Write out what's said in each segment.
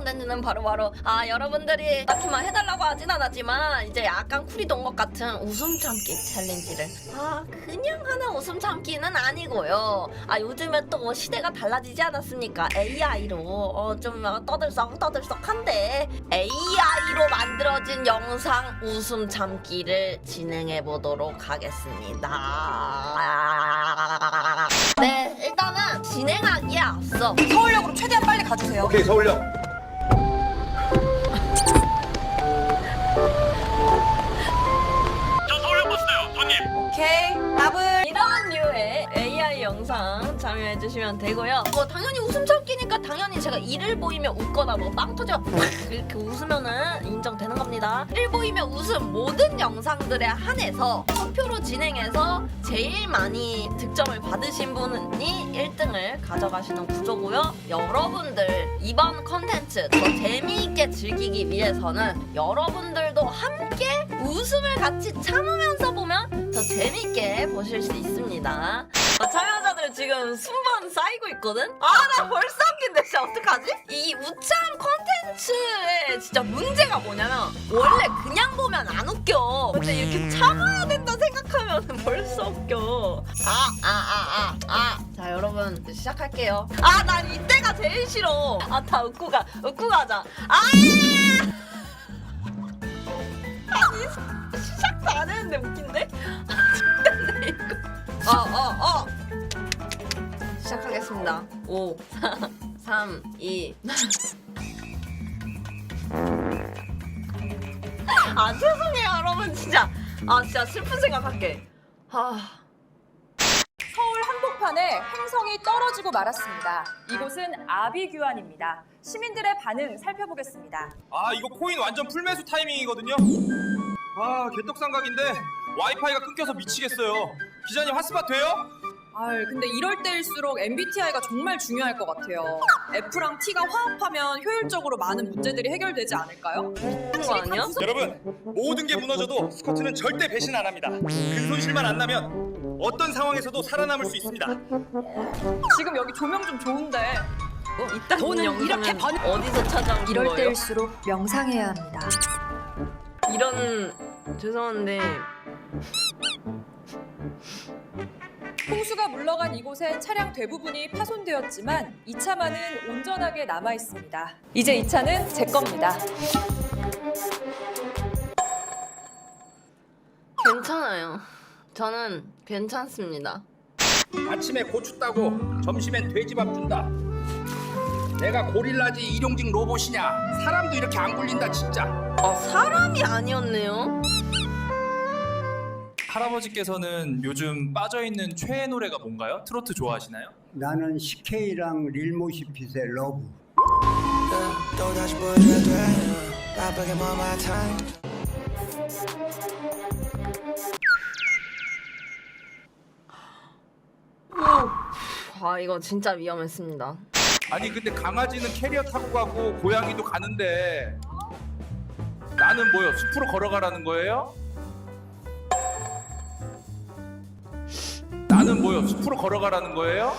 컨텐츠는 바로바로 아 여러분들이 딱히만 해달라고 하진 않았지만 이제 약간 쿨이 돈 것 같은 웃음 참기 챌린지를. 아 그냥 하는 웃음 참기는 아니고요. 아 요즘에 또 시대가 달라지지 않았습니까? AI로. 어, 좀 떠들썩 떠들썩한데 AI로 만들어진 영상 웃음 참기를 진행해 보도록 하겠습니다. 네 일단은 진행하기에 앞서 서울역으로 최대한 빨리 가주세요. 오케이 서울역 손 영상 참여해 주시면 되고요. 뭐 당연히 웃음 참기니까 당연히 제가 이를 보이면 웃거나 뭐 빵 터져 이렇게 웃으면은 인정되는 겁니다. 이를 보이면 웃음 모든 영상들에 한해서 투표로 진행해서 제일 많이 득점을 받으신 분이 1등을 가져가시는 구조고요. 여러분들 이번 컨텐츠 더 재미있게 즐기기 위해서는 여러분들도 함께 웃음을 같이 참으면서 보면 더 재밌게 보실 수 있습니다. 지금 순번 쌓이고 있거든? 아, 나 벌써 웃긴데, 진짜 어떡하지? 이 우참 콘텐츠의 진짜 문제가 뭐냐면, 원래 그냥 보면 안 웃겨. 근데 이렇게 참아야 된다 생각하면 벌써 웃겨. 아, 아, 아, 아, 아. 자, 여러분, 시작할게요. 아, 난 이때가 제일 싫어. 아, 다 웃고 가, 웃고 가자. 아! 아니, 시작도 안 했는데? 웃긴데, 5, 4, 3, 2. 아, 죄송해요, 여러분. 진짜. 아, 진짜 슬픈 생각할게. 아. 서울 한복판에 행성이 떨어지고 말았습니다. 이곳은 아비규환입니다. 시민들의 반응 살펴보겠습니다. 아, 이거 코인 완전 풀매수 타이밍이거든요. 아, 개떡상각인데 와이파이가 끊겨서 미치겠어요. 기자님 핫스팟 돼요? 아, 근데 이럴 때일수록 MBTI가 정말 중요할 것 같아요. F랑 T가 화합하면 효율적으로 많은 문제들이 해결되지 않을까요? 그런 거 아니야? 여러분, 모든 게 무너져도 스커트는 절대 배신 안 합니다. 큰 손실만 안 나면 어떤 상황에서도 살아남을 수 있습니다. 지금 여기 조명 좀 좋은데 어, 이따 돈은 이렇게 번- 어디서 찾아온 이럴 거예요? 때일수록 명상해야 합니다 이런 죄송한데 홍수가 물러간 이곳엔 차량 대부분이 파손되었지만 이 차만은 온전하게 남아 있습니다. 이제 이 차는 제 겁니다. 괜찮아요. 저는 괜찮습니다. 아침에 고추 따고 점심엔 돼지밥 준다 내가 고릴라지 일용직 로봇이냐 사람도 이렇게 안 굴린다 진짜 아 사람이 아니었네요. 할아버지께서는 요즘 빠져있는 최애 노래가 뭔가요? 트로트 좋아하시나요? 나는 CK랑 릴모시핏의 러브 또 다시 보여줘야 돼 바쁘게 more my time 아 이거 진짜 위험했습니다. 아니 근데 강아지는 캐리어 타고 가고 고양이도 가는데 나는 뭐요 숲으로 걸어가라는 거예요? 나는 뭐요 숲으로 걸어가라는 거예요?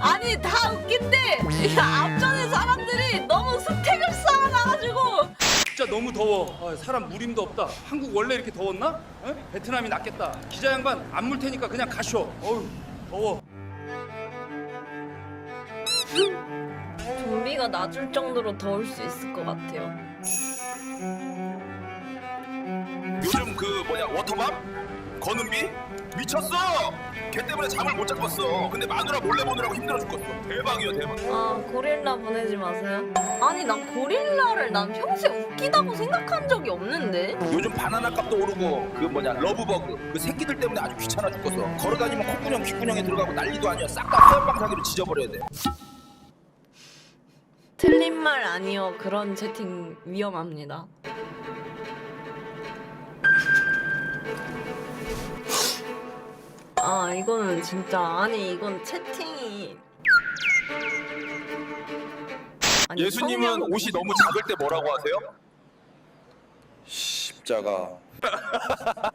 아니 다 웃긴데 이 앞전에 사람들이 너무 스택을 쌓아놔가지고 진짜 너무 더워 아, 사람 무림도 없다 한국 원래 이렇게 더웠나? 에? 베트남이 낫겠다 기자 양반 안 물 테니까 그냥 가쇼 어우 더워 좀비가 낮을 정도로 더울 수 있을 것 같아요. 뭐냐 워터밤? 거는비? 미쳤어! 걔 때문에 잠을 못 잤겠어. 근데 마누라 몰래 보느라고 힘들어 죽겠어. 대박이야 대박. 아 고릴라 보내지 마세요. 아니 난 고릴라를 난 평소에 웃기다고 생각한 적이 없는데. 요즘 바나나 값도 오르고 그 뭐냐 러브버그 그 새끼들 때문에 아주 귀찮아 죽겠어 걸어다니면 콧구녕 귓구녕에 들어가고 난리도 아니야 싹다 수염방 사기로 지져버려야 돼 틀린 말 아니요. 그런 채팅 위험합니다. 아 이거는 진짜 아니 이건 채팅이 아니, 예수님은 성령- 옷이 너무 작을 때 뭐라고 하세요? 십자가.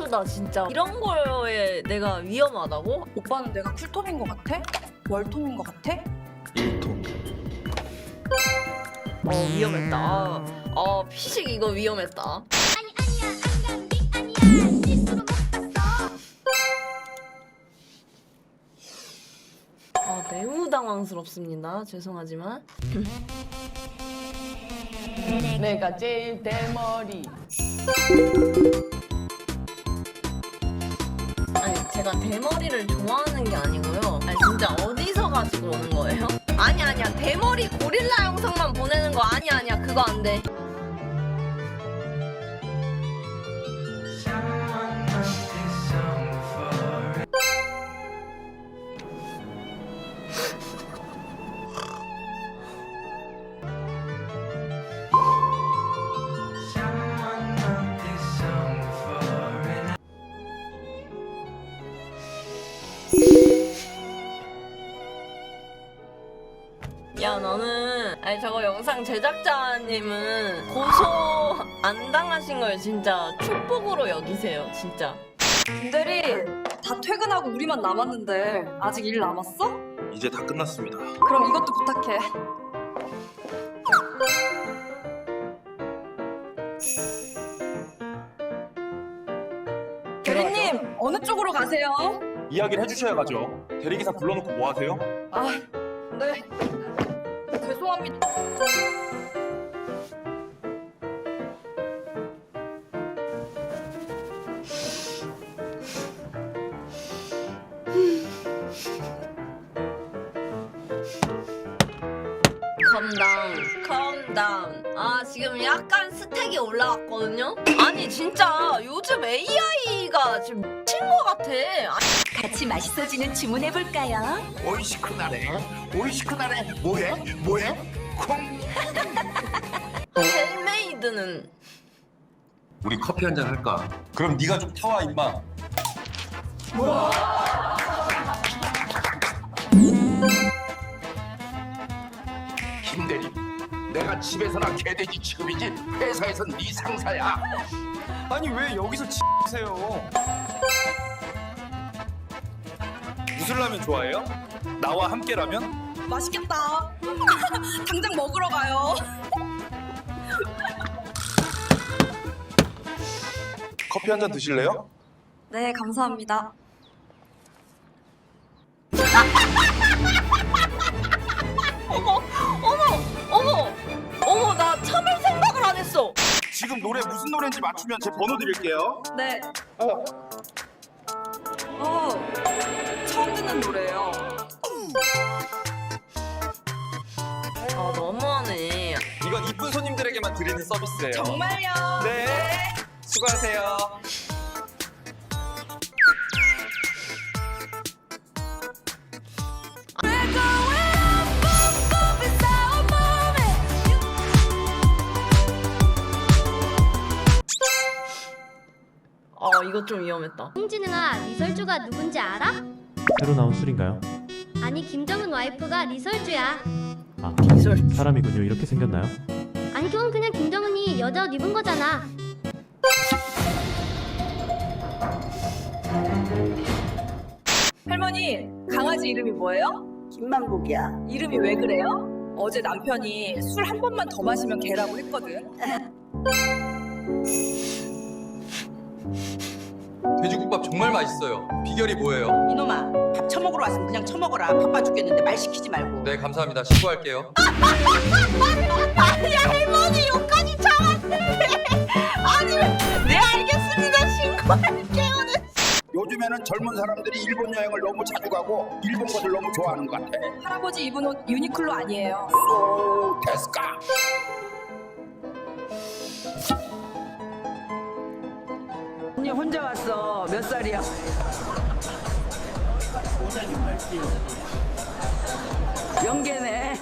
화수다 진짜. 이런 거에 내가 위험하다고? 오빠는 내가 쿨톤인 것 같아? 월톤인 것 같아? 어 위험했다. 아, 아 피식 이거 위험했다. 아 매우 당황스럽습니다. 죄송하지만. 내가 제일 대머리 제가 대머리를 좋아하는 게 아니고요. 아니 진짜 어디서 가지고 오는 거예요? 아니 아니야. 대머리 고릴라 영상만 보내는 거 아니야 아니야. 그거 안 돼 야 너는 아니 저거 영상 제작자님은 고소 안 당하신 걸 진짜 축복으로 여기세요 진짜 김대리 다 퇴근하고 우리만 남았는데 아직 일 남았어? 이제 다 끝났습니다. 그럼 이것도 부탁해. 대리님 어느 쪽으로 가세요? 이야기를 해주셔야 가죠. 대리기사 불러놓고 뭐 하세요? 아, 네. 죄송합니다. 컴다운 아 지금 약간 스택이 올라갔거든요 아니 진짜 요즘 AI가 지금 미친 것 같아 아니, 같이 맛있어지는 주문해볼까요? 오이시크 나래. 오이시크 나래. 뭐해? 뭐해? 콩. 헬메이드는 우리 커피 한 잔 할까? 그럼 네가 좀 타와 임마. 김대리, 내가 집에서나 개돼지 취급이지 회사에선 네 상사야. 아니 왜 여기서 치세요? 라면 좋아해요? 나와 함께 라면? 맛있겠다. 당장 먹으러 가요. 커피 한 잔 드실래요? 네, 감사합니다. 어머 어머 어머 어머 나 참을 생각을 안 했어 지금 노래 무슨 노래인지 맞추면 제 번호 드릴게요. 네. 어. 처음 듣는 노래예요. 아 너무하네 이건 이쁜 손님들에게만 드리는 서비스예요. 정말요? 네. 수고하세요. 아 이거 좀 위험했다 홍진우아, 리설주가 누군지 알아? 새로 나온 술인가요? 아니 김정은 와이프가 리설주야. 아, 기술 사람이군요. 이렇게 생겼나요? 아니 그건 그냥 김정은이 여자 옷 입은 거잖아. 할머니, 강아지 이름이 뭐예요? 김만복이야 이름이 왜 그래요? 어제 남편이 술 한 번만 더 마시면 개라고 했거든. 돼지국밥 정말 맛있어요. 비결이 뭐예요? 이놈아 밥 처먹으러 왔으면 그냥 처먹어라 바빠 죽겠는데 말 시키지 말고 네, 감사합니다. 신고할게요. 아니 할머니 욕까지 참았는데 아니 네 알겠습니다 신고할게요 요즘에는 젊은 사람들이 일본 여행을 너무 자주 가고 일본 것을 너무 좋아하는 것 같아. 할아버지 입은 옷 유니클로 아니에요. 오, 데스까? 혼자 왔어. 몇 살이야? 영계네.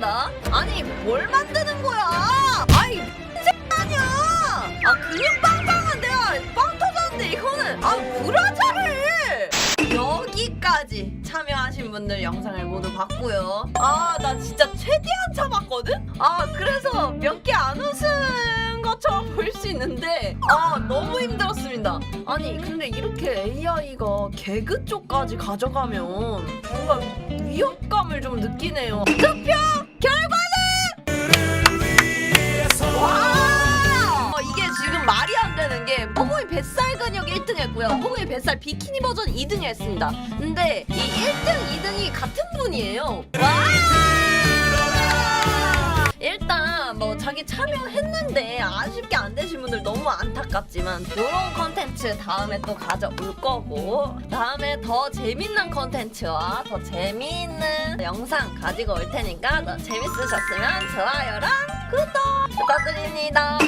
고소한다 아니 뭘 만드는 거야? 아이 아니야! 아 근육 빵빵한 내가 빵 터졌는데 이거는. 아 브라자를! 여기까지 참여하신 분들 영상을 모두 봤고요. 아 나 진짜 최대한 참았거든? 아 그래서 몇 개 안 웃은 것처럼 보일 수 있는데 아 너무 힘들었 습니다 아니 근데 이렇게 AI가 개그 쪽까지 가져가면 뭔가 위협감을 좀 느끼네요 투표 결과는 와! 어, 이게 지금 말이 안 되는 게 뽀뽀이 뱃살 근육 1등 했고요. 뽀뽀이 뱃살 비키니 버전 2등 했습니다. 근데 이 1등, 2등이 같은 분이에요. 와! 자기 참여했는데 아쉽게 안 되신 분들 너무 안타깝지만 이런 컨텐츠 다음에 또 가져올 거고 다음에 더 재밌는 컨텐츠와 더 재미있는 영상 가지고 올 테니까 더 재밌으셨으면 좋아요랑 구독 부탁드립니다.